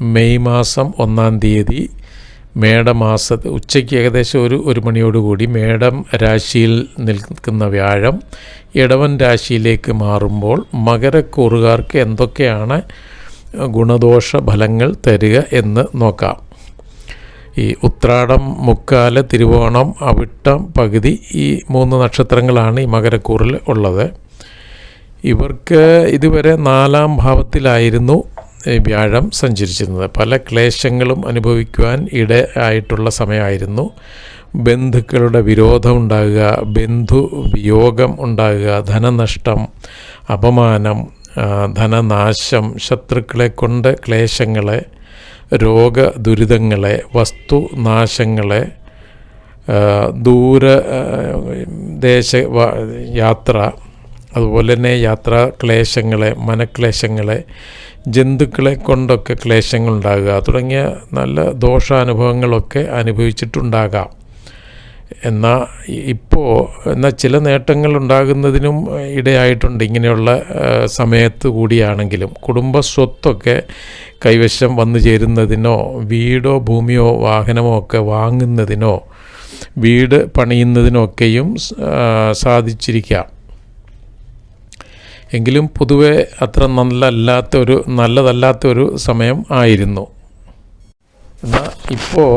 May മാസം ഒന്നാം തീയതി മേടമാസ ഉച്ചയ്ക്ക് ഏകദേശം ഒരു ഒരു മണിയോടുകൂടി മേടം രാശിയിൽ നിൽക്കുന്ന വ്യാഴം ഇടവൻ രാശിയിലേക്ക് മാറുമ്പോൾ മകരക്കൂറുകാർക്ക് എന്തൊക്കെയാണ് ഗുണദോഷ ഫലങ്ങൾ തരിക എന്ന് നോക്കാം. ഈ ഉത്രാടം മുക്കാൽ തിരുവോണം അവിട്ടം പകുതി ഈ മൂന്ന് നക്ഷത്രങ്ങളാണ് ഈ മകരക്കൂറിൽ ഉള്ളത്. ഇവർക്ക് ഇതുവരെ നാലാം ഭാവത്തിലായിരുന്നു വ്യാഴം സഞ്ചരിച്ചിരുന്നത്. പല ക്ലേശങ്ങളും അനുഭവിക്കുവാൻ ഇട ആയിട്ടുള്ള സമയമായിരുന്നു. ബന്ധുക്കളുടെ വിരോധം ഉണ്ടാകുക ബന്ധു വിയോഗം ഉണ്ടാകുക ധനനഷ്ടം അപമാനം ധനനാശം ശത്രുക്കളെ കൊണ്ട് ക്ലേശങ്ങളെ രോഗ ദുരിതങ്ങളെ വസ്തുനാശങ്ങളെ ദൂര ദേശ യാത്ര അതുപോലെ തന്നെ യാത്രാ ക്ലേശങ്ങളെ മനക്ലേശങ്ങളെ ജന്തുക്കളെ കൊണ്ടൊക്കെ ക്ലേശങ്ങളുണ്ടാകുക തുടങ്ങിയ നല്ല ദോഷാനുഭവങ്ങളൊക്കെ അനുഭവിച്ചിട്ടുണ്ടാകാം. എന്നാൽ ഇപ്പോൾ എന്നാൽ ചില നേട്ടങ്ങൾ ഉണ്ടാകുന്നതിനും ഇടയായിട്ടുണ്ട് ഇങ്ങനെയുള്ള സമയത്ത് കൂടിയാണെങ്കിലും. കുടുംബ സ്വത്തൊക്കെ കൈവശം വന്നു ചേരുന്നതിനോ വീടോ ഭൂമിയോ വാഹനമോ ഒക്കെ വാങ്ങുന്നതിനോ വീട് പണിയുന്നതിനൊക്കെയും സാധിച്ചിരിക്കാം. എങ്കിലും പൊതുവെ അത്ര നല്ലല്ലാത്ത ഒരു നല്ലതല്ലാത്ത ഒരു സമയം ആയിരുന്നു. എന്നാൽ ഇപ്പോൾ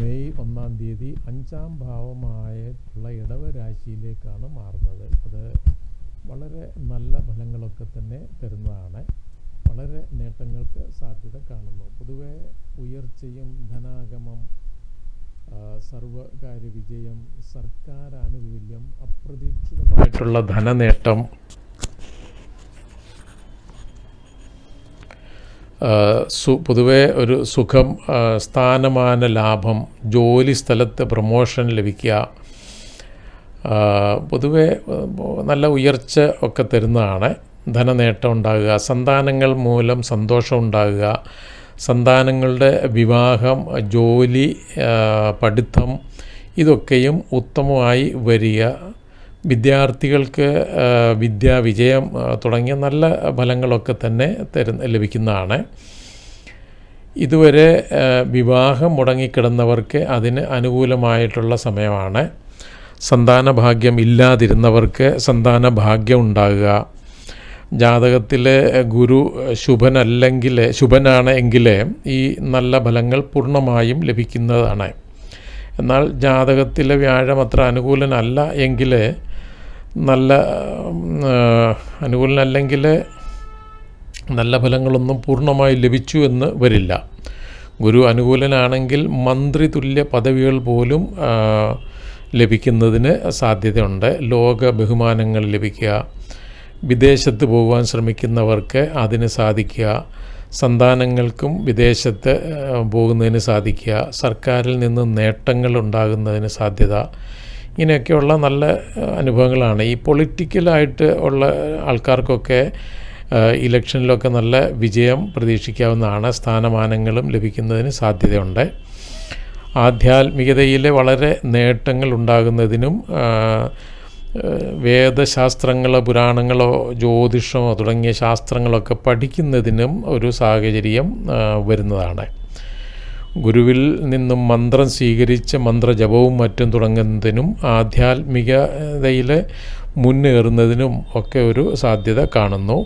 മെയ് ഒന്നാം തീയതി അഞ്ചാം ഭാവമായിട്ടുള്ള ഇടവ രാശിയിലേക്കാണ് മാറുന്നത്. അത് വളരെ നല്ല ഫലങ്ങളൊക്കെ തന്നെ തരുന്നതാണ്. വളരെ നേട്ടങ്ങൾക്ക് സാധ്യത കാണുന്നു. പൊതുവെ ഉയർച്ചയും ധനാഗമം സർവകാര്യ വിജയം സർക്കാർ ആനുകൂല്യം അപ്രതീക്ഷിതമായിട്ടുള്ള ധനനേട്ടം. സു പൊതുവെ ഒരു സുഖം സ്ഥാനമാന ലാഭം ജോലി സ്ഥലത്ത് പ്രൊമോഷൻ ലഭിക്കുക പൊതുവെ നല്ല ഉയർച്ച ഒക്കെ തരുന്നതാണ് ധനനേട്ടം ഉണ്ടാകുക സന്താനങ്ങൾ മൂലം സന്തോഷം ഉണ്ടാകുക സന്താനങ്ങളുടെ വിവാഹം ജോലി പഠിത്തം ഇതൊക്കെയും ഉത്തമമായി വരിക. വിദ്യാർത്ഥികൾക്ക് വിദ്യാ വിജയം തുടങ്ങിയ നല്ല ഫലങ്ങളൊക്കെ തന്നെ തരുന്ന ലഭിക്കുന്നതാണ്. ഇതുവരെ വിവാഹം മുടങ്ങിക്കിടന്നവർക്ക് അതിന് അനുകൂലമായിട്ടുള്ള സമയമാണ്. സന്താന ഭാഗ്യം ഇല്ലാതിരുന്നവർക്ക് സന്താന ഭാഗ്യം ഉണ്ടാകുക. ജാതകത്തിലെ ഗുരു ശുഭനല്ലെങ്കിൽ ശുഭനാണ് എങ്കിൽ ഈ നല്ല ഫലങ്ങൾ പൂർണമായും ലഭിക്കുന്നതാണ്. എന്നാൽ ജാതകത്തിലെ വ്യാഴം അത്ര അനുകൂലനല്ല എങ്കിൽ നല്ല അനുകൂലനല്ലെങ്കിൽ നല്ല ഫലങ്ങളൊന്നും പൂർണമായി ലഭിച്ചു എന്ന് വരില്ല. ഗുരു അനുകൂലനാണെങ്കിൽ മന്ത്രി തുല്യ പദവികൾ പോലും ലഭിക്കുന്നതിന് സാധ്യതയുണ്ട്. ലോക ബഹുമാനങ്ങൾ ലഭിക്കുക വിദേശത്ത് പോകുവാൻ ശ്രമിക്കുന്നവർക്ക് അതിന് സാധിക്കുക. സന്താനങ്ങൾക്കും വിദേശത്ത് പോകുന്നതിന് സാധിക്കുക. സർക്കാരിൽ നിന്ന് നേട്ടങ്ങൾ ഉണ്ടാകുന്നതിന് സാധ്യത. ഇങ്ങനെയൊക്കെയുള്ള നല്ല അനുഭവങ്ങളാണ്. ഈ പൊളിറ്റിക്കലായിട്ട് ഉള്ള ആൾക്കാർക്കൊക്കെ ഇലക്ഷനിലൊക്കെ നല്ല വിജയം പ്രതീക്ഷിക്കാവുന്നതാണ്. സ്ഥാനമാനങ്ങളും ലഭിക്കുന്നതിന് സാധ്യതയുണ്ട്. ആധ്യാത്മികതയിലെ വളരെ നേട്ടങ്ങൾ ഉണ്ടാകുന്നതിനും വേദശാസ്ത്രങ്ങളോ പുരാണങ്ങളോ ജ്യോതിഷമോ തുടങ്ങിയ ശാസ്ത്രങ്ങളൊക്കെ പഠിക്കുന്നതിനും ഒരു സാഹചര്യം വരുന്നതാണ്. ഗുരുവിൽ നിന്നും മന്ത്രം സ്വീകരിച്ച് മന്ത്രജപവും മറ്റും തുടങ്ങുന്നതിനും ആധ്യാത്മികതയിൽ മുന്നേറുന്നതിനും ഒക്കെ ഒരു സാധ്യത കാണുന്നു.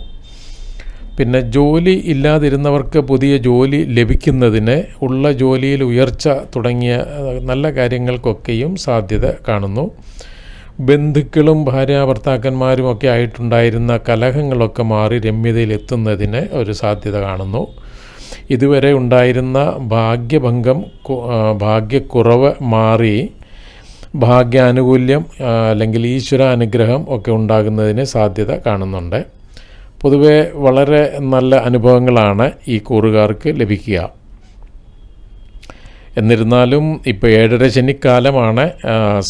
പിന്നെ ജോലി ഇല്ലാതിരുന്നവർക്ക് പുതിയ ജോലി ലഭിക്കുന്നതിന് ഉള്ള ജോലിയിൽ ഉയർച്ച തുടങ്ങിയ നല്ല കാര്യങ്ങൾക്കൊക്കെയും സാധ്യത കാണുന്നു. ബന്ധുക്കളും ഭാര്യ ഭർത്താക്കന്മാരും ഒക്കെ ആയിട്ടുണ്ടായിരുന്ന കലഹങ്ങളൊക്കെ മാറി രമ്യതയിലെത്തുന്നതിന് ഒരു സാധ്യത കാണുന്നു. ഇതുവരെ ഉണ്ടായിരുന്ന ഭാഗ്യഭംഗം ഭാഗ്യക്കുറവ് മാറി ഭാഗ്യാനുകൂല്യം അല്ലെങ്കിൽ ഈശ്വരാനുഗ്രഹം ഒക്കെ ഉണ്ടാകുന്നതിന് സാധ്യത കാണുന്നുണ്ട്. പൊതുവേ വളരെ നല്ല അനുഭവങ്ങളാണ് ഈ കൂറുകാർക്ക് ലഭിക്കുക. എന്നിരുന്നാലും ഇപ്പോൾ ഏഴര ശനിക്കാലമാണ്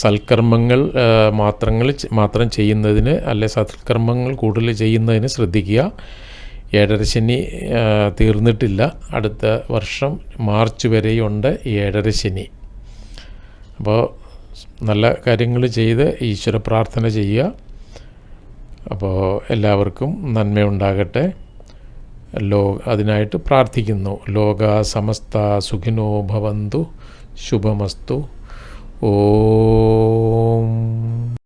സൽക്കർമ്മങ്ങൾ മാത്രങ്ങൾ മാത്രം ചെയ്യുന്നതിന് അല്ലെ സൽക്കർമ്മങ്ങൾ കൂടുതൽ ചെയ്യുന്നതിന് ശ്രദ്ധിക്കുക. ഏഴര ശനി തീർന്നിട്ടില്ല. അടുത്ത വർഷം മാർച്ച് വരെയുണ്ട് ഏഴര ശനി. അപ്പോൾ നല്ല കാര്യങ്ങൾ ചെയ്ത് ഈശ്വര പ്രാർത്ഥന ചെയ്യുക. അപ്പോൾ എല്ലാവർക്കും നന്മയുണ്ടാകട്ടെ. ലോ അതിനായിട്ട് പ്രാർത്ഥിക്കുന്നു. ലോക സമസ്ത സുഖിനോ ഭവന്തു ശുഭമസ്തു. ഓം.